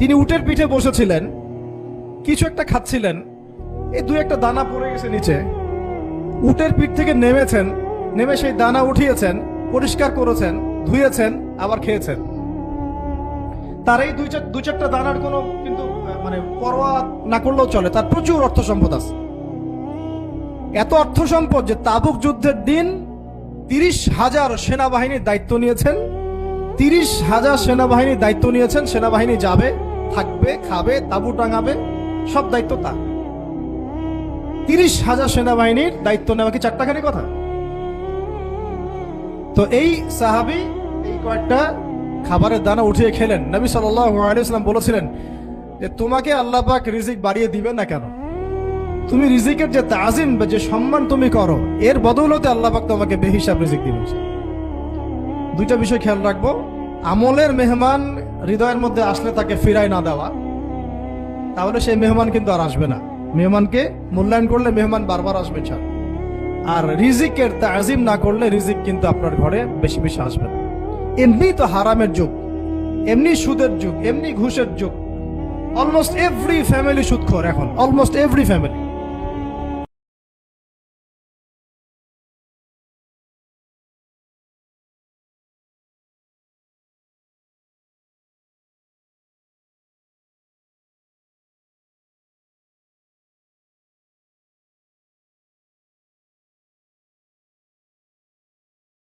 তিনি উটের পিঠে বসেছিলেন, কিছু একটা খাচ্ছিলেন, এই দু একটা দানা পড়ে গেছে নিচে। উটের পিঠ থেকে নেমেছেন, নেমে সেই দানা উঠিয়েছেন, পরিষ্কার করেছেন, ধুয়েছেন, আবার খেয়েছেন। তার এই দুই চার দুই চারটা দানার কোনো কিন্তু মানে পরোয়া না করলেও চলে, তার প্রচুর অর্থ সম্পদ আছে। এত অর্থ সম্পদ যে তাবুক যুদ্ধের দিন তিরিশ হাজার সেনাবাহিনীর দায়িত্ব নিয়েছেন, তিরিশ হাজার সেনাবাহিনীর দায়িত্ব নিয়েছেন, সেনাবাহিনী যাবে থাকবে, খাবে, তাবু টাঙাবে, সব দায়িত্ব তার। তিরিশ হাজার সেনাবাহিনীর দায়িত্ব নেওয়া কি চারটাখানি কথা? তো এই সাহাবি এই কয়েকটা খাবারের দানা উঠিয়ে খেলেন। নবী সাল্লাম বলেছিলেন যে, তোমাকে আল্লাহ রিজিক বাড়িয়ে দিবে না কেন? তুমি রিজিকের যে তাজিম বা যে সম্মান তুমি করো, এর বদৌলতে আল্লাহ তোমাকে বেহিসাব রিজিক দিবেন। দুইটা বিষয় খেয়াল রাখব। আমলের মেহমান হৃদয়ের মধ্যে আসলে তাকে ফিরাই না দেওয়া, তাহলে সেই মেহমান কিন্তু আর আসবে না। মেহমানকে মূল্যায়ন করলে মেহমান বারবার আসবে, ছাড়। আর রিজিকের তাজিম না করলে রিজিক কিন্তু আপনার ঘরে বেশি বেশি আসবে না। এমনি তো হারামের যুগ, এমনি সুদের যুগ, এমনি ঘুষের যুগ। অলমোস্ট এভরি ফ্যামিলি সুদখোর এখন অলমোস্ট এভরি ফ্যামিলি